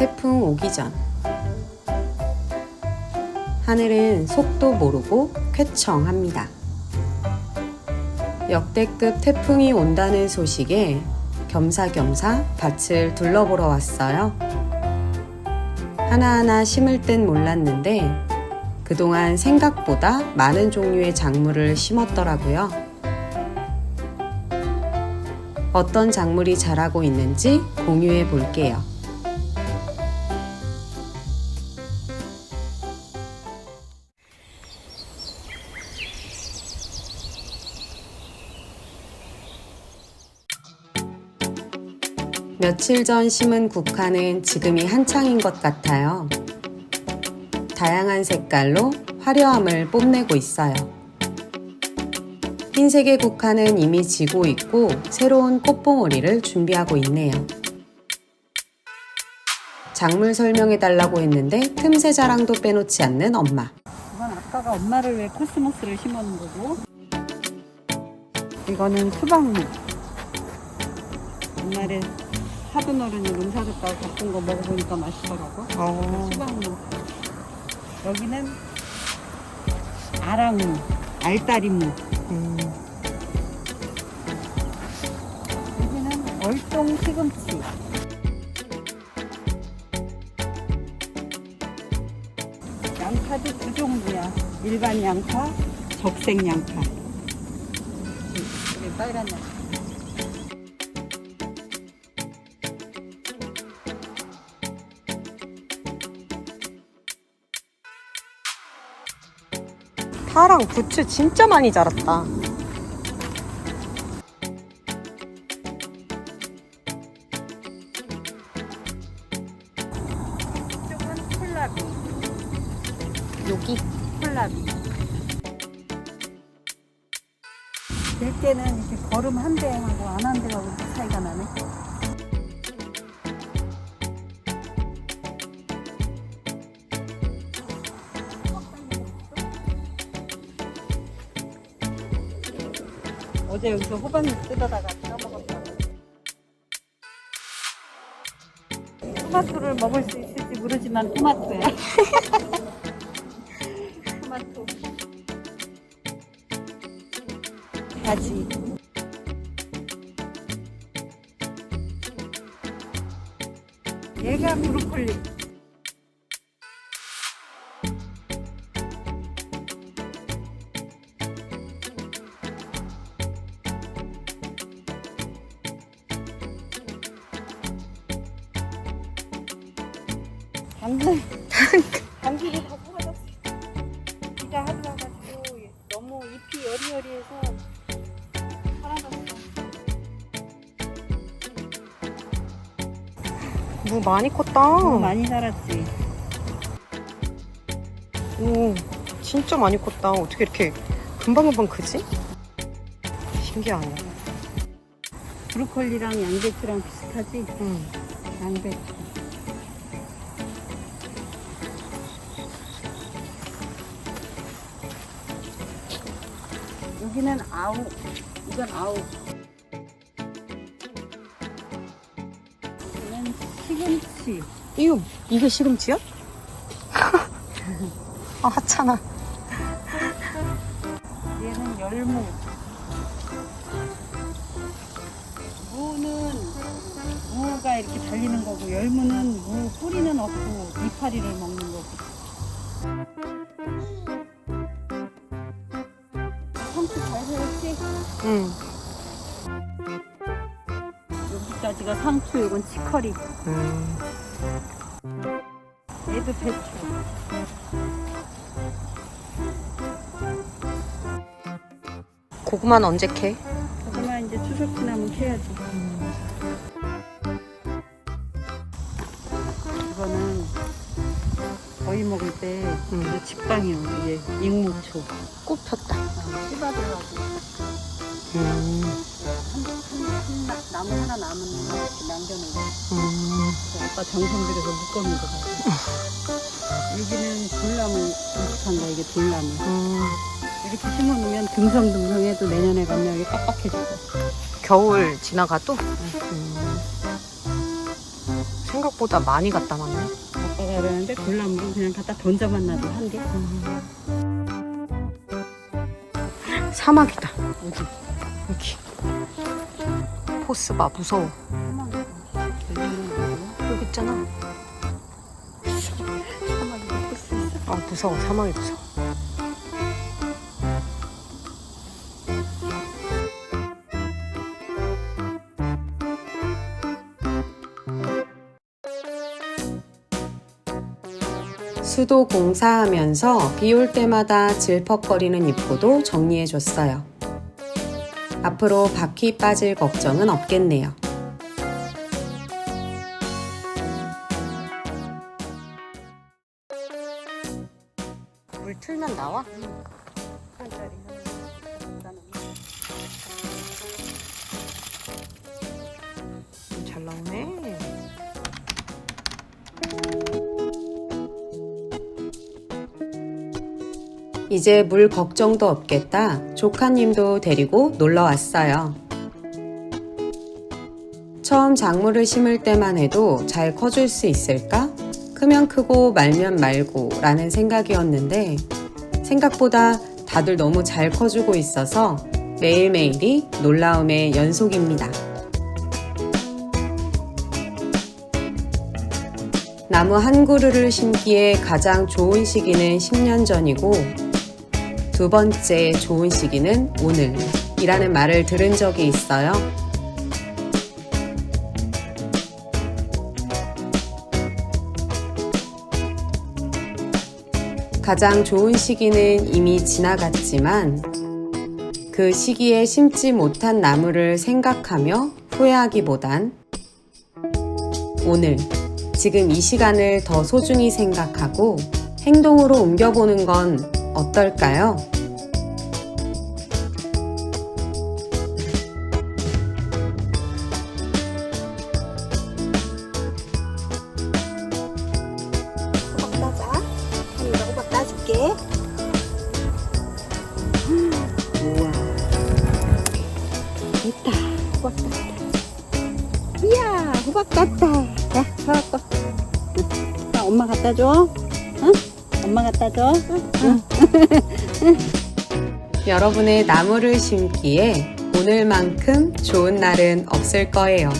태풍 오기 전 하늘은 속도 모르고 쾌청합니다. 역대급 태풍이 온다는 소식에 겸사겸사 밭을 둘러보러 왔어요. 하나하나 심을 땐 몰랐는데 그동안 생각보다 많은 종류의 작물을 심었더라고요. 어떤 작물이 자라고 있는지 공유해 볼게요. 며칠 전 심은 국화는 지금이 한창인 것 같아요. 다양한 색깔로 화려함을 뽐내고 있어요. 흰색의 국화는 이미 지고 있고 새로운 꽃봉오리를 준비하고 있네요. 작물 설명해 달라고 했는데 틈새 자랑도 빼놓지 않는 엄마. 이건 아빠가 엄마를 위해 코스모스를 심어놓은 거고 이거는 수박무 옛날에 사돈 어른이 농사 줬다고 갖고 거 먹어보니까 맛있더라고 수박무 여기는 아랑무 알다리무 여기는 얼동 시금치 양파도 두 종류야. 일반 양파, 적색 양파. 빨간 양파. 파랑 부추 진짜 많이 자랐다. 이쪽은 콜라비, 여기 콜라비. 될 때는 이렇게 걸음 한 대하고 안 한 대하고 이렇게 차이가 나네. 어제 여기서 호박잎 뜯어다가 떠먹었다. 토마토를 먹을 수 있을지 모르지만 토마토야. 토마토. 가지. 얘가 브로콜리. 당근. 당근이 다 사라졌어. 비가 하루 와가지고 너무 잎이 여리여리해서 사라졌어. 무 많이 컸다. 너무 많이 자랐지. 오, 진짜 많이 컸다. 어떻게 이렇게 금방금방 크지? 신기하네. 브로콜리랑 양배추랑 비슷하지? 응. 양배추. 여기는 아우, 이건 아우. 여기는 시금치. 이거 이게 시금치야? 아 하찮아. 얘는 열무. 무는 무가 이렇게 달리는 거고 열무는 무 뿌리는 없고 이파리를 먹는 거고. 응. 여기까지가 상추, 이건 치커리. 음. 얘도 배추. 고구마는 언제 캐? 그만 이제 추석 지나면 캐야지. 이거는 거의 먹을 때 음. 이제 직방이요. 이제 익무초. 꽃 폈다. 씨바들하고 음. 한, 한, 한 나- 나무 하나 남은 거 이렇게 남겨놓은 거. 음. 아빠 정성 들여서 묶어놓은 거 같아. 여기는 돌나무 음식한다, 이게 돌나무. 음. 이렇게 심어놓으면 듬성듬성해도 내년에 가면 여기 빡빡해지고. 겨울 지나가도 음. 생각보다 많이 갖다 놨네. 아빠가 그러는데 굴나물은 그냥 갖다 던져만 놔도 한대. 사막이다. 어디? 여기. 포스 봐, 무서워. 여기 있잖아. 아, 무서워. 사막이 무서워. 수도 공사하면서 비 올 때마다 질퍽거리는 입구도 정리해줬어요. 앞으로 바퀴 빠질 걱정은 없겠네요. 물 틀면 나와? 잘 나오네. 이제 물 걱정도 없겠다. 조카님도 데리고 놀러 왔어요. 처음 작물을 심을 때만 해도 잘 커줄 수 있을까? 크면 크고 말면 말고 라는 생각이었는데 생각보다 다들 너무 잘 커주고 있어서 매일매일이 놀라움의 연속입니다. 나무 한 그루를 심기에 가장 좋은 시기는 10년 전이고 두 번째 좋은 시기는 오늘 이라는 말을 들은 적이 있어요. 가장 좋은 시기는 이미 지나갔지만 그 시기에 심지 못한 나무를 생각하며 후회하기보단 오늘, 지금 이 시간을 더 소중히 생각하고 행동으로 옮겨보는 건 어떨까요? 호박 따줄게. 우와. 됐다. 호박 땄다. 엄마 갖다 줘. 응? 엄마 갖다 줘. 응. 여러분의 나무를 심기에 오늘만큼 좋은 날은 없을 거예요.